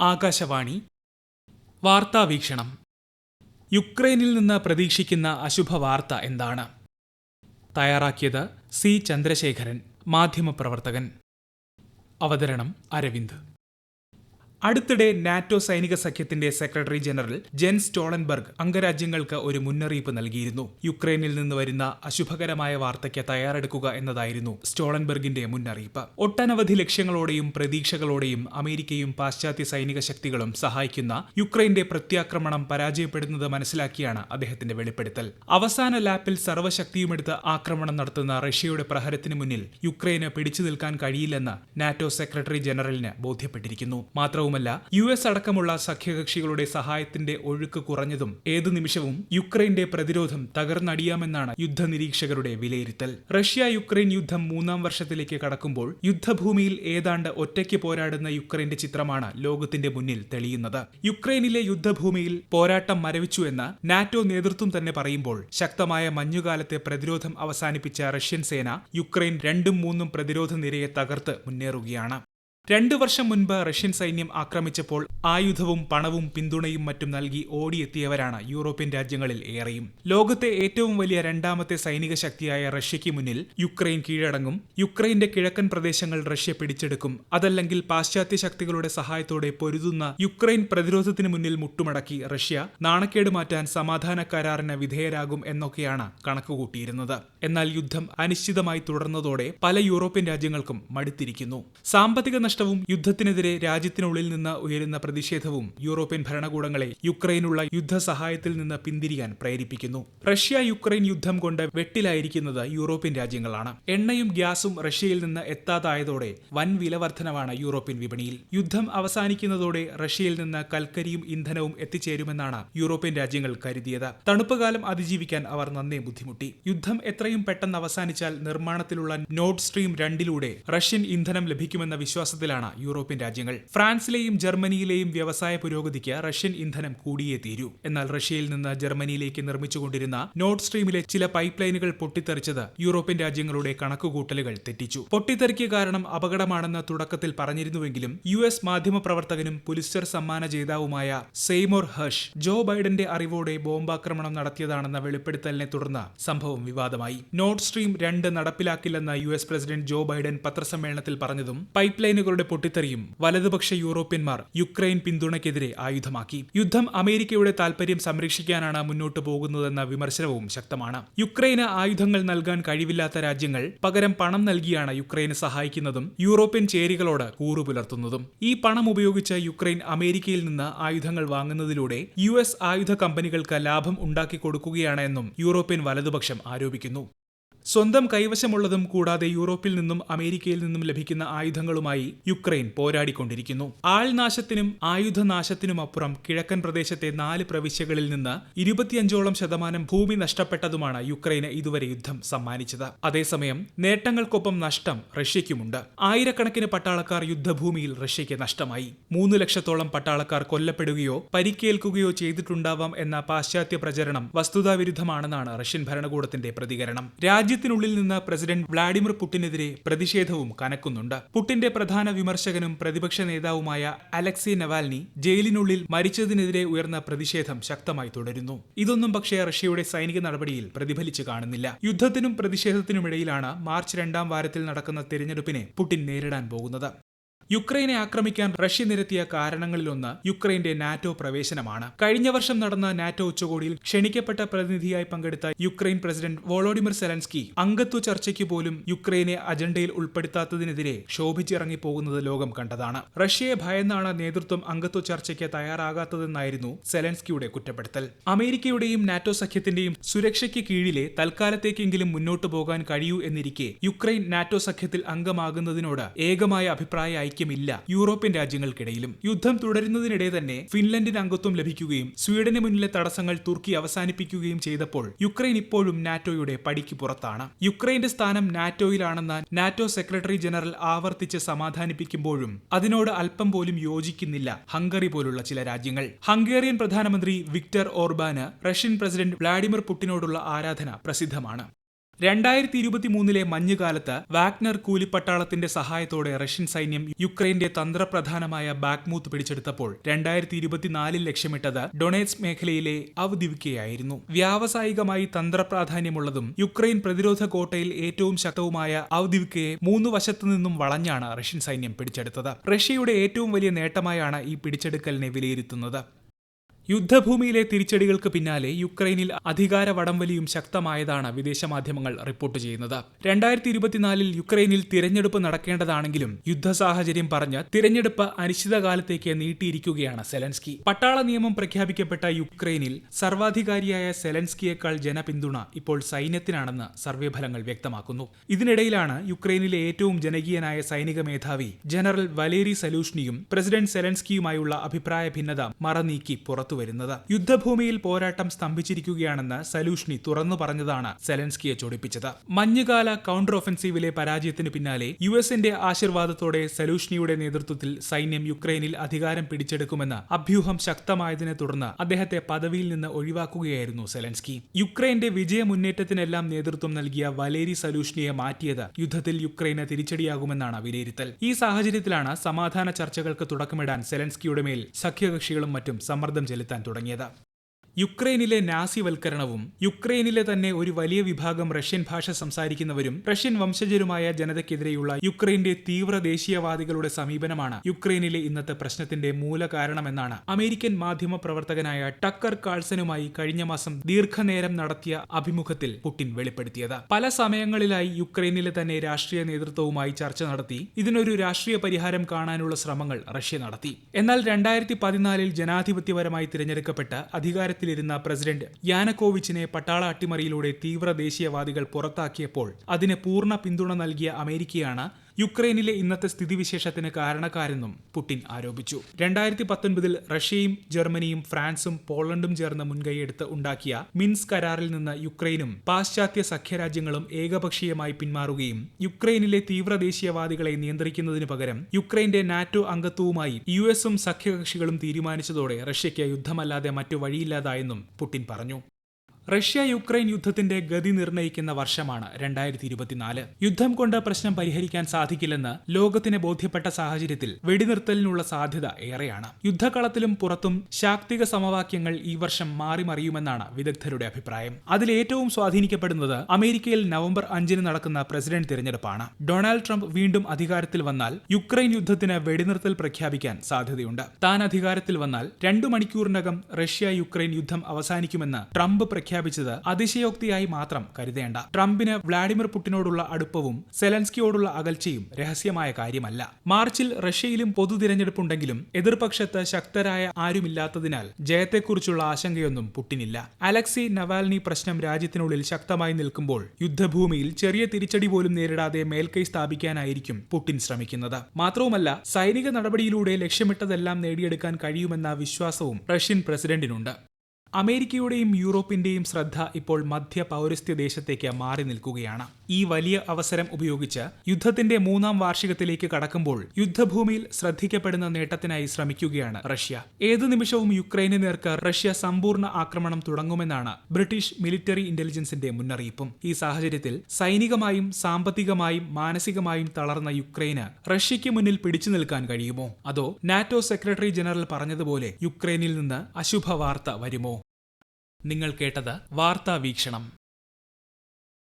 ആകാശവാണി. വാർത്താവീക്ഷണം യുക്രൈനിൽ നിന്ന് പ്രതീക്ഷിക്കുന്ന അശുഭ വാർത്ത എന്താണ്? തയ്യാറാക്കിയത് സി. ചന്ദ്രശേഖരൻ മാധ്യമപ്രവർത്തകൻ. അവതരണം അരവിന്ദ്. അടുത്തിടെ നാറ്റോ സൈനിക സഖ്യത്തിന്റെ സെക്രട്ടറി ജനറൽ ജെൻ സ്റ്റോളൻബർഗ് അംഗരാജ്യങ്ങൾക്ക് ഒരു മുന്നറിയിപ്പ് നൽകിയിരുന്നു. യുക്രൈനിൽ നിന്ന് വരുന്ന അശുഭകരമായ വാർത്തയ്ക്ക് തയ്യാറെടുക്കുക എന്നതായിരുന്നു സ്റ്റോളൻബർഗിന്റെ മുന്നറിയിപ്പ്. ഒട്ടനവധി ലക്ഷ്യങ്ങളോടെയും പ്രതീക്ഷകളോടെയും അമേരിക്കയും പാശ്ചാത്യ സൈനിക ശക്തികളും സഹായിക്കുന്ന യുക്രൈന്റെ പ്രത്യാക്രമണം പരാജയപ്പെടുന്നത് മനസ്സിലാക്കിയാണ് അദ്ദേഹത്തിന്റെ വെളിപ്പെടുത്തൽ. അവസാന ലാപ്പിൽ സർവശക്തിയുമെടുത്ത് ആക്രമണം നടത്തുന്ന റഷ്യയുടെ പ്രഹരത്തിന് മുന്നിൽ യുക്രൈന് പിടിച്ചു നിൽക്കാൻ കഴിയില്ലെന്ന് നാറ്റോ സെക്രട്ടറി ജനറലിന് ബോധ്യപ്പെട്ടിരിക്കുന്നു. മാത്രവുമല്ല യു എസ് അടക്കമുള്ള സഖ്യകക്ഷികളുടെ സഹായത്തിന്റെ ഒഴുക്ക് കുറഞ്ഞതും ഏതു നിമിഷവും യുക്രൈന്റെ പ്രതിരോധം തകർന്നടിയാമെന്നാണ് യുദ്ധനിരീക്ഷകരുടെ വിലയിരുത്തൽ. റഷ്യ യുക്രൈൻ യുദ്ധം മൂന്നാം വർഷത്തിലേക്ക് കടക്കുമ്പോൾ യുദ്ധഭൂമിയിൽ ഏതാണ്ട് ഒറ്റയ്ക്ക് പോരാടുന്ന യുക്രൈന്റെ ചിത്രമാണ് ലോകത്തിന്റെ മുന്നിൽ തെളിയുന്നത്. യുക്രൈനിലെ യുദ്ധഭൂമിയിൽ പോരാട്ടം മരവിച്ചു എന്ന് നാറ്റോ നേതൃത്വം തന്നെ പറയുമ്പോൾ ശക്തമായ മഞ്ഞുകാലത്തെ പ്രതിരോധം അവസാനിപ്പിച്ച റഷ്യൻ സേന യുക്രൈൻ രണ്ടും മൂന്നും പ്രതിരോധ നിരയെ തകർത്ത് മുന്നേറുകയാണ്. രണ്ടു വർഷം മുൻപ് റഷ്യൻ സൈന്യം ആക്രമിച്ചപ്പോൾ ആയുധവും പണവും പിന്തുണയും മറ്റും നൽകി ഓടിയെത്തിയവരാണ് യൂറോപ്യൻ രാജ്യങ്ങളിൽ ഏറെയും. ലോകത്തെ ഏറ്റവും വലിയ രണ്ടാമത്തെ സൈനിക ശക്തിയായ റഷ്യയ്ക്ക് മുന്നിൽ യുക്രൈൻ കീഴടങ്ങും. യുക്രൈന്റെ കിഴക്കൻ പ്രദേശങ്ങൾ റഷ്യ പിടിച്ചെടുക്കും. അതല്ലെങ്കിൽ പാശ്ചാത്യ ശക്തികളുടെ സഹായത്തോടെ പൊരുതുന്ന യുക്രൈൻ പ്രതിരോധത്തിന് മുന്നിൽ മുട്ടുമടക്കി റഷ്യ നാണക്കേട് മാറ്റാൻ സമാധാന കരാറിന് വിധേയരാകും എന്നൊക്കെയാണ് കണക്കുകൂട്ടിയിരുന്നത് എന്നാൽ യുദ്ധം അനിശ്ചിതമായി തുടർന്നതോടെ പല യൂറോപ്യൻ രാജ്യങ്ങൾക്കും മടുത്തിരിക്കുന്നു. സാമ്പത്തിക നഷ്ടവും യുദ്ധത്തിനെതിരെ രാജ്യത്തിനുള്ളിൽ നിന്ന് ഉയരുന്ന പ്രതിഷേധവും യൂറോപ്യൻ ഭരണകൂടങ്ങളെ യുക്രൈനുള്ള യുദ്ധ സഹായത്തിൽ നിന്ന് പിന്തിരിയാൻ പ്രേരിപ്പിക്കുന്നു. റഷ്യ യുക്രൈൻ യുദ്ധം കൊണ്ട് വെട്ടിലായിരിക്കുന്നത് യൂറോപ്യൻ രാജ്യങ്ങളാണ്. എണ്ണയും ഗ്യാസും റഷ്യയിൽ നിന്ന് എത്താതായതോടെ വൻ വിലവർദ്ധനവാണ് യൂറോപ്യൻ വിപണിയിൽ. യുദ്ധം അവസാനിക്കുന്നതോടെ റഷ്യയിൽ നിന്ന് കൽക്കരിയും ഇന്ധനവും എത്തിച്ചേരുമെന്നാണ് യൂറോപ്യൻ രാജ്യങ്ങൾ കരുതിയത്. തണുപ്പുകാലം അതിജീവിക്കാൻ അവർ നന്നേ ബുദ്ധിമുട്ടി. യുദ്ധം എത്രയും പെട്ടെന്ന് അവസാനിച്ചാൽ നിർമ്മാണത്തിലുള്ള നോർഡ് സ്ട്രീം രണ്ടിലൂടെ റഷ്യൻ ഇന്ധനം ലഭിക്കുമെന്ന വിശ്വാസത്തിലാണ് യൂറോപ്യൻ രാജ്യങ്ങൾ. ഫ്രാൻസിലെയും ജർമ്മനിയിലെയും വ്യവസായ പുരോഗതിക്ക് റഷ്യൻ ഇന്ധനം കൂടിയേ തീരൂ. എന്നാൽ റഷ്യയിൽ നിന്ന് ജർമ്മനിയിലേക്ക് നിർമ്മിച്ചുകൊണ്ടിരുന്ന നോർഡ് സ്ട്രീമിലെ ചില പൈപ്പ് ലൈനുകൾ പൊട്ടിത്തെറിച്ചത് യൂറോപ്യൻ രാജ്യങ്ങളുടെ കണക്കുകൂട്ടലുകൾ തെറ്റിച്ചു. പൊട്ടിത്തെറിക്ക് കാരണം അപകടമാണെന്ന് തുടക്കത്തിൽ പറഞ്ഞിരുന്നുവെങ്കിലും യു എസ് മാധ്യമപ്രവർത്തകനും പുലിസ്റ്റർ സമ്മാന ജേതാവുമായ സെയ്മോർ ഹർഷ് ജോ ബൈഡന്റെ അറിവോടെ ബോംബാക്രമണം നടത്തിയതാണെന്ന വെളിപ്പെടുത്തലിനെ തുടർന്ന് സംഭവം വിവാദമായി. നോർഡ് സ്ട്രീം രണ്ട് നടപ്പിലാക്കില്ലെന്ന് U S president Joe Biden പത്രസമ്മേളനത്തിൽ പറഞ്ഞതും പൈപ്പ് ലൈനുകളുടെ പൊട്ടിത്തെറിയും വലതുപക്ഷ യൂറോപ്യന്മാർ യുക്രൈൻ പിന്തുണയ്ക്കെതിരെ ആയുധമാക്കി. യുദ്ധം അമേരിക്കയുടെ താൽപര്യം സംരക്ഷിക്കാനാണ് മുന്നോട്ടു പോകുന്നതെന്ന വിമർശനവും ശക്തമാണ്. യുക്രൈന് ആയുധങ്ങൾ നൽകാൻ കഴിവില്ലാത്ത രാജ്യങ്ങൾ പകരം പണം നൽകിയാണ് യുക്രൈനെ സഹായിക്കുന്നതും യൂറോപ്യൻ ചേരികളോട് കൂറു പുലർത്തുന്നതും ഈ പണം ഉപയോഗിച്ച് യുക്രൈൻ അമേരിക്കയിൽ നിന്ന് ആയുധങ്ങൾ വാങ്ങുന്നതിലൂടെ യു എസ് ആയുധ കമ്പനികൾക്ക് ലാഭം ഉണ്ടാക്കി കൊടുക്കുകയാണ് എന്നും യൂറോപ്യൻ വലതുപക്ഷം ആരോപിക്കുന്നു. സ്വന്തം കൈവശമുള്ളതും കൂടാതെ യൂറോപ്പിൽ നിന്നും അമേരിക്കയിൽ നിന്നും ലഭിക്കുന്ന ആയുധങ്ങളുമായി യുക്രൈൻ പോരാടിക്കൊണ്ടിരിക്കുന്നു. ആൾനാശത്തിനും ആയുധനാശത്തിനുമപ്പുറം കിഴക്കൻ പ്രദേശത്തെ നാല് പ്രവിശ്യകളിൽ നിന്ന് ഇരുപത്തിയഞ്ചോളം ശതമാനം ഭൂമി നഷ്ടപ്പെട്ടതുമാണ് യുക്രൈന് ഇതുവരെ യുദ്ധം സമ്മാനിച്ചത്. അതേസമയം നേട്ടങ്ങൾക്കൊപ്പം നഷ്ടം റഷ്യയ്ക്കുമുണ്ട്. ആയിരക്കണക്കിന് പട്ടാളക്കാർ യുദ്ധഭൂമിയിൽ റഷ്യയ്ക്ക് നഷ്ടമായി. മൂന്ന് ലക്ഷത്തോളം പട്ടാളക്കാർ കൊല്ലപ്പെടുകയോ പരിക്കേൽക്കുകയോ ചെയ്തിട്ടുണ്ടാവാം എന്ന പാശ്ചാത്യ പ്രചരണം വസ്തുതാവിരുദ്ധമാണെന്നാണ് റഷ്യൻ ഭരണകൂടത്തിന്റെ പ്രതികരണം. രാജ്യത്തിനുള്ളിൽ നിന്ന് പ്രസിഡന്റ് വ്ളാഡിമിർ പുടിനെതിരെ പ്രതിഷേധവും കനക്കുന്നുണ്ട്. പുടിന്റെ പ്രധാന വിമർശകനും പ്രതിപക്ഷ നേതാവുമായ അലക്സി നവാൽനി ജയിലിനുള്ളിൽ മരിച്ചതിനെതിരെ ഉയർന്ന പ്രതിഷേധം ശക്തമായി തുടരുന്നു. ഇതൊന്നും പക്ഷേ റഷ്യയുടെ സൈനിക നടപടിയിൽ പ്രതിഫലിച്ചു കാണുന്നില്ല. യുദ്ധത്തിനും പ്രതിഷേധത്തിനുമിടയിലാണ് മാർച്ച് രണ്ടാം വാരത്തിൽ നടക്കുന്ന തിരഞ്ഞെടുപ്പിനെ പുടിൻ നേരിടാൻ പോകുന്നത്. യുക്രൈനെ ആക്രമിക്കാൻ റഷ്യ നിരത്തിയ കാരണങ്ങളിലൊന്ന് യുക്രൈന്റെ നാറ്റോ പ്രവേശനമാണ്. കഴിഞ്ഞ വർഷം നടന്ന നാറ്റോ ഉച്ചകോടിയിൽ ക്ഷണിക്കപ്പെട്ട പ്രതിനിധിയായി പങ്കെടുത്ത യുക്രൈൻ പ്രസിഡന്റ് വോളോഡിമിർ സെലൻസ്കി അംഗത്വ ചർച്ചയ്ക്ക് പോലും യുക്രൈനെ അജണ്ടയിൽ ഉൾപ്പെടുത്താത്തതിനെതിരെ ശോഭിച്ചിറങ്ങിപ്പോകുന്നത് ലോകം കണ്ടതാണ്. റഷ്യയെ ഭയന്നാണ് നേതൃത്വം അംഗത്വ ചർച്ചയ്ക്ക് തയ്യാറാകാത്തതെന്നായിരുന്നു സെലൻസ്കിയുടെ കുറ്റപ്പെടുത്തൽ. അമേരിക്കയുടെയും നാറ്റോ സഖ്യത്തിന്റെയും സുരക്ഷയ്ക്ക് കീഴിലെ തൽക്കാലത്തേക്കെങ്കിലും മുന്നോട്ടു പോകാൻ കഴിയൂ എന്നിരിക്കെ യുക്രൈൻ നാറ്റോ സഖ്യത്തിൽ അംഗമാകുന്നതിനോട് ഏകമായ അഭിപ്രായ ഐക്യമില്ല യൂറോപ്യൻ രാജ്യങ്ങൾക്കിടയിലും. യുദ്ധം തുടരുന്നതിനിടെ തന്നെ ഫിൻലൻഡിന് അംഗത്വം ലഭിക്കുകയും സ്വീഡന് മുന്നിലെ തടസ്സങ്ങൾ തുർക്കി അവസാനിപ്പിക്കുകയും ചെയ്തപ്പോൾ യുക്രൈൻ ഇപ്പോഴും നാറ്റോയുടെ പടിക്ക് പുറത്താണ്. യുക്രൈന്റെ സ്ഥാനം നാറ്റോയിലാണെന്ന് നാറ്റോ സെക്രട്ടറി ജനറൽ ആവർത്തിച്ച് സമാധാനിപ്പിക്കുമ്പോഴും അതിനോട് അല്പം പോലും യോജിക്കുന്നില്ല ഹംഗറി പോലുള്ള ചില രാജ്യങ്ങൾ. ഹംഗേറിയൻ പ്രധാനമന്ത്രി വിക്ടർ ഓർബാന് റഷ്യൻ പ്രസിഡന്റ് വ്ളാഡിമിർ പുടിനോടുള്ള ആരാധന പ്രസിദ്ധമാണ്. രണ്ടായിരത്തി ഇരുപത്തിമൂന്നിലെ മഞ്ഞുകാലത്ത് വാഗ്നർ കൂലിപ്പട്ടാളത്തിന്റെ സഹായത്തോടെ റഷ്യൻ സൈന്യം യുക്രൈന്റെ തന്ത്രപ്രധാനമായ ബാക്മൂത്ത് പിടിച്ചെടുത്തപ്പോൾ രണ്ടായിരത്തി ഇരുപത്തിനാലിൽ ലക്ഷ്യമിട്ടത് ഡൊണേറ്റ്സ് മേഖലയിലെ അവദിവിക്കയായിരുന്നു വ്യാവസായികമായി തന്ത്രപ്രാധാന്യമുള്ളതും യുക്രൈൻ പ്രതിരോധ കോട്ടയിൽ ഏറ്റവും ശക്തവുമായ അവദിവിക്കയെ മൂന്ന് വശത്തു നിന്നും വളഞ്ഞാണ് റഷ്യൻ സൈന്യം പിടിച്ചെടുത്തത്. റഷ്യയുടെ ഏറ്റവും വലിയ നേട്ടമായാണ് ഈ പിടിച്ചെടുക്കലിനെ വിലയിരുത്തുന്നത്. യുദ്ധഭൂമിയിലെ തിരിച്ചടികൾക്ക് പിന്നാലെ യുക്രൈനിൽ അധികാര വടംവലിയും ശക്തമായതാണ് വിദേശ മാധ്യമങ്ങൾ റിപ്പോർട്ട് ചെയ്യുന്നത്. രണ്ടായിരത്തി ഇരുപത്തിനാലിൽ യുക്രൈനിൽ തിരഞ്ഞെടുപ്പ് നടക്കേണ്ടതാണെങ്കിലും യുദ്ധ സാഹചര്യം പറഞ്ഞ് തിരഞ്ഞെടുപ്പ് അനിശ്ചിതകാലത്തേക്ക് നീട്ടിയിരിക്കുകയാണ് സെലൻസ്കി. പട്ടാള നിയമം പ്രഖ്യാപിക്കപ്പെട്ട യുക്രൈനിൽ സർവാധികാരിയായ സെലൻസ്കിയേക്കാൾ ജനപിന്തുണ ഇപ്പോൾ സൈന്യത്തിനാണെന്ന് സർവേ ഫലങ്ങൾ വ്യക്തമാക്കുന്നു. ഇതിനിടയിലാണ് യുക്രൈനിലെ ഏറ്റവും ജനകീയനായ സൈനിക മേധാവി ജനറൽ വലേരി സലൂഷ്നിയും പ്രസിഡന്റ് സെലൻസ്കിയുമായുള്ള അഭിപ്രായ ഭിന്നത മറനീക്കി പുറത്തുവരുന്നത് യുദ്ധഭൂമിയിൽ പോരാട്ടം സ്തംഭിച്ചിരിക്കുകയാണെന്ന് സലൂഷ്നി തുറന്നു പറഞ്ഞതാണ് സെലൻസ്കിയെ ചൊടിപ്പിച്ചത്. മഞ്ഞുകാല കൗണ്ടർ ഒഫൻസീവിലെ പരാജയത്തിന് പിന്നാലെ യു എസിന്റെ ആശീർവാദത്തോടെ സലൂഷ്നിയുടെ നേതൃത്വത്തിൽ സൈന്യം യുക്രൈനിൽ അധികാരം പിടിച്ചെടുക്കുമെന്ന അഭ്യൂഹം ശക്തമായതിനെ തുടർന്ന് അദ്ദേഹത്തെ പദവിയിൽ നിന്ന് ഒഴിവാക്കുകയായിരുന്നു സെലൻസ്കി. യുക്രൈന്റെ വിജയ മുന്നേറ്റത്തിനെല്ലാം നേതൃത്വം നൽകിയ വലേരി സലൂഷ്നിയെ മാറ്റിയത് യുദ്ധത്തിൽ യുക്രൈന് തിരിച്ചടിയാകുമെന്നാണ് വിലയിരുത്തൽ. ഈ സാഹചര്യത്തിലാണ് സമാധാന ചർച്ചകൾക്ക് തുടക്കമിടാൻ സെലൻസ്കിയുടെ മേൽ സഖ്യകക്ഷികളും മറ്റും സമ്മർദ്ദം ചെലുത്താൻ തുടങ്ങിയത് യുക്രൈനിലെ നാസിവൽക്കരണവും യുക്രൈനിലെ തന്നെ ഒരു വലിയ വിഭാഗം റഷ്യൻ ഭാഷ സംസാരിക്കുന്നവരും റഷ്യൻ വംശജരുമായ ജനതയ്ക്കെതിരെയുള്ള യുക്രൈന്റെ തീവ്ര ദേശീയവാദികളുടെ സമീപനമാണ് യുക്രൈനിലെ ഇന്നത്തെ പ്രശ്നത്തിന്റെ മൂല കാരണമെന്നാണ് അമേരിക്കൻ മാധ്യമ പ്രവർത്തകനായ ടക്കർ കാൾസനുമായി കഴിഞ്ഞ മാസം ദീർഘനേരം നടത്തിയ അഭിമുഖത്തിൽ പുടിൻ വെളിപ്പെടുത്തിയത്. പല സമയങ്ങളിലായി യുക്രൈനിലെ തന്നെ രാഷ്ട്രീയ നേതൃത്വവുമായി ചർച്ച നടത്തി ഇതിനൊരു രാഷ്ട്രീയ പരിഹാരം കാണാനുള്ള ശ്രമങ്ങൾ റഷ്യ നടത്തി. എന്നാൽ രണ്ടായിരത്തി പതിനാലിൽ ജനാധിപത്യപരമായി തിരഞ്ഞെടുക്കപ്പെട്ട അധികാരത്തിലിരുന്ന പ്രസിഡന്റ് യാനക്കോവിച്ചിനെ പട്ടാള അട്ടിമറിയിലൂടെ തീവ്ര ദേശീയവാദികൾ പുറത്താക്കിയപ്പോൾ അതിന് പൂർണ പിന്തുണ നൽകിയ അമേരിക്കയാണ് യുക്രൈനിലെ ഇന്നത്തെ സ്ഥിതിവിശേഷത്തിന് കാരണക്കാരെന്നും പുടിൻ ആരോപിച്ചു. രണ്ടായിരത്തി പത്തൊൻപതിൽ റഷ്യയും ജർമ്മനിയും ഫ്രാൻസും പോളണ്ടും ചേർന്ന് മുൻകൈയെടുത്ത് ഉണ്ടാക്കിയ മിൻസ് കരാറിൽ നിന്ന് യുക്രൈനും പാശ്ചാത്യ സഖ്യരാജ്യങ്ങളും ഏകപക്ഷീയമായി പിന്മാറുകയും യുക്രൈനിലെ തീവ്രദേശീയവാദികളെ നിയന്ത്രിക്കുന്നതിന് പകരം യുക്രൈന്റെ നാറ്റോ അംഗത്വവുമായി യു എസും സഖ്യകക്ഷികളും തീരുമാനിച്ചതോടെ റഷ്യയ്ക്ക് യുദ്ധമല്ലാതെ മറ്റു വഴിയില്ലാതായെന്നും പുടിൻ പറഞ്ഞു. റഷ്യ യുക്രൈൻ യുദ്ധത്തിന്റെ ഗതി നിർണയിക്കുന്ന വർഷമാണ് രണ്ടായിരത്തി ഇരുപത്തിനാല് യുദ്ധം കൊണ്ട് പ്രശ്നം പരിഹരിക്കാൻ സാധിക്കില്ലെന്ന് ലോകത്തിന് ബോധ്യപ്പെട്ട സാഹചര്യത്തിൽ വെടിനിർത്തലിനുള്ള സാധ്യത ഏറെയാണ്. യുദ്ധകളത്തിലും പുറത്തും ശാക്തിക സമവാക്യങ്ങൾ ഈ വർഷം മാറി മറിയുമെന്നാണ് വിദഗ്ധരുടെ അഭിപ്രായം. അതിലേറ്റവും സ്വാധീനിക്കപ്പെടുന്നത് അമേരിക്കയിൽ നവംബർ അഞ്ചിന് നടക്കുന്ന പ്രസിഡന്റ് തിരഞ്ഞെടുപ്പാണ്. ഡൊണാൾഡ് ട്രംപ് വീണ്ടും അധികാരത്തിൽ വന്നാൽ യുക്രൈൻ യുദ്ധത്തിന് വെടിനിർത്തൽ പ്രഖ്യാപിക്കാൻ സാധ്യതയുണ്ട്. താൻ അധികാരത്തിൽ വന്നാൽ രണ്ടു മണിക്കൂറിനകം റഷ്യ യുക്രൈൻ യുദ്ധം അവസാനിക്കുമെന്ന് ട്രംപ് പ്രഖ്യാപിച്ചത് അതിശയോക്തിയായി മാത്രം കരുതേണ്ട. ട്രംപിന് വ്ളാഡിമിർ പുടിനോടുള്ള അടുപ്പവും സെലൻസ്കിയോടുള്ള അകൽച്ചയും രഹസ്യമായ കാര്യമല്ല. മാർച്ചിൽ റഷ്യയിലും പൊതു തിരഞ്ഞെടുപ്പുണ്ടെങ്കിലും എതിർപക്ഷത്ത് ശക്തരായ ആരുമില്ലാത്തതിനാൽ ജയത്തെക്കുറിച്ചുള്ള ആശങ്കയൊന്നും പുട്ടിനില്ല. അലക്സി നവാൽനി പ്രശ്നം രാജ്യത്തിനുള്ളിൽ ശക്തമായി നിൽക്കുമ്പോൾ യുദ്ധഭൂമിയിൽ ചെറിയ തിരിച്ചടി പോലും നേരിടാതെ മേൽക്കൈ സ്ഥാപിക്കാനായിരിക്കും പുടിൻ ശ്രമിക്കുന്നത്. മാത്രവുമല്ല സൈനിക നടപടിയിലൂടെ ലക്ഷ്യമിട്ടതെല്ലാം നേടിയെടുക്കാൻ കഴിയുമെന്ന വിശ്വാസവും റഷ്യൻ പ്രസിഡന്റിനുണ്ട്. അമേരിക്കയുടെയും യൂറോപ്പിന്റെയും ശ്രദ്ധ ഇപ്പോൾ മധ്യ പൗരസ്ത്യ ദേശത്തേക്ക് മാറി നിൽക്കുകയാണ്. ഈ വലിയ അവസരം ഉപയോഗിച്ച് യുദ്ധത്തിന്റെ മൂന്നാം വാർഷികത്തിലേക്ക് കടക്കുമ്പോൾ യുദ്ധഭൂമിയിൽ ശ്രദ്ധിക്കപ്പെടുന്ന നേട്ടത്തിനായി ശ്രമിക്കുകയാണ് റഷ്യ. ഏതു നിമിഷവും യുക്രൈന് നേർക്ക് റഷ്യ സമ്പൂർണ ആക്രമണം തുടങ്ങുമെന്നാണ് ബ്രിട്ടീഷ് മിലിറ്ററി ഇന്റലിജൻസിന്റെ മുന്നറിയിപ്പും. ഈ സാഹചര്യത്തിൽ സൈനികമായും സാമ്പത്തികമായും മാനസികമായും തളർന്ന യുക്രൈന് റഷ്യയ്ക്ക് മുന്നിൽ പിടിച്ചു നിൽക്കാൻ കഴിയുമോ? അതോ നാറ്റോ സെക്രട്ടറി ജനറൽ പറഞ്ഞതുപോലെ യുക്രൈനിൽ നിന്ന് അശുഭ വാർത്ത വരുമോ? നിങ്ങൾ കേട്ടത് വാർത്താ വീക്ഷണം.